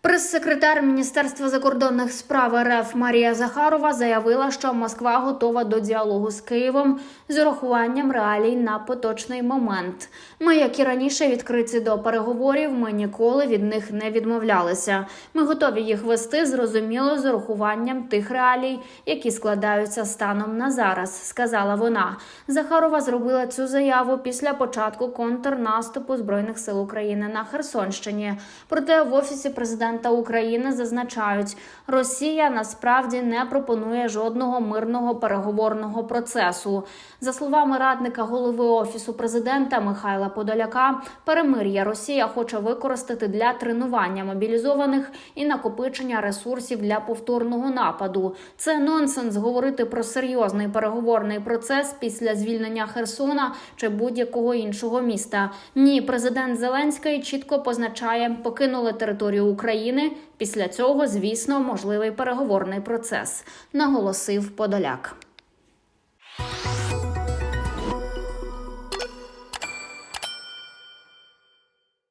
Прес-секретар Міністерства закордонних справ РФ Марія Захарова заявила, що Москва готова до діалогу з Києвом з урахуванням реалій на поточний момент. Ми, як і раніше, відкриті до переговорів. Ми ніколи від них не відмовлялися. Ми готові їх вести зрозуміло з урахуванням тих реалій, які складаються станом на зараз, сказала вона. Захарова зробила цю заяву після початку контрнаступу збройних сил України на Херсонщині. Проте в офісі президента України зазначають, Росія насправді не пропонує жодного мирного переговорного процесу. За словами радника голови офісу президента Михайла Подоляка, перемир'я Росія хоче використати для тренування мобілізованих і накопичення ресурсів для повторного нападу. Це нонсенс говорити про серйозний переговорний процес після звільнення Херсона чи будь-якого іншого міста. Ні, президент Зеленський чітко позначає, покинули територію України. Після цього, звісно, можливий переговорний процес, наголосив Подоляк.